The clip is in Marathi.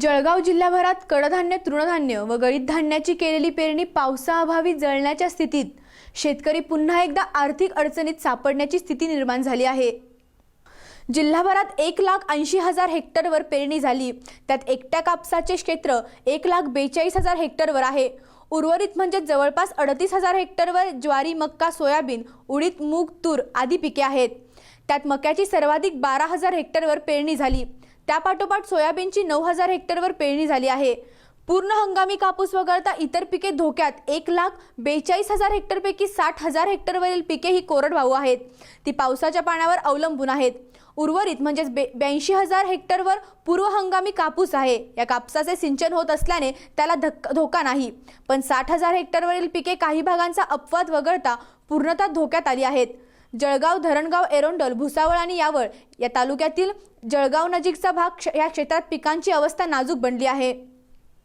जळगाव जिल्ह्याभरात कडधान्य तृणधान्य व गळीत धान्याची केलेली पेरणी पावसाअभावी जळण्याच्या स्थितीत. शेतकरी पुन्हा एकदा आर्थिक अडचणीत सापडण्याची स्थिती निर्माण झाली आहे. जिल्हाभरात एक लाख ऐंशी हजार हेक्टरवर पेरणी झाली. त्यात एकट्या कापसाचे क्षेत्र एक लाख बेचाळीस हजार हेक्टरवर आहे. उर्वरित म्हणजे जवळपास अडतीस हजार हेक्टरवर ज्वारी मक्का सोयाबीन उडीद मूग तूर आदी पिके आहेत. त्यात मक्याची सर्वाधिक बारा हजार हेक्टरवर पेरणी झाली. त्यापाठोपाठ सोयाबीनची नऊ हजार हेक्टरवर पेरणी झाली आहे. पूर्ण हंगामी कापूस वगळता इतर पिके धोक्यात. एक लाख बेचाळीस हजार हेक्टरपैकी साठ हजार हेक्टरवरील पिके ही कोरडवाहू आहेत. ती पावसाच्या पाण्यावर अवलंबून आहेत. उर्वरित म्हणजेच बे ब्याऐंशी हजार हेक्टरवर पूर्व हंगामी कापूस आहे. या कापसाचे सिंचन होत असल्याने त्याला धक्का धोका नाही. पण साठ हजार हेक्टरवरील पिके काही भागांचा अपवाद वगळता पूर्णतः धोक्यात आली आहेत. जळगाव धरणगाव एरोंडल भुसावळ आणि यावळ या तालुक्यातील जळगाव नजीकचा भाग क्ष- या क्षेत्रात पिकांची अवस्था नाजूक बनली आहे.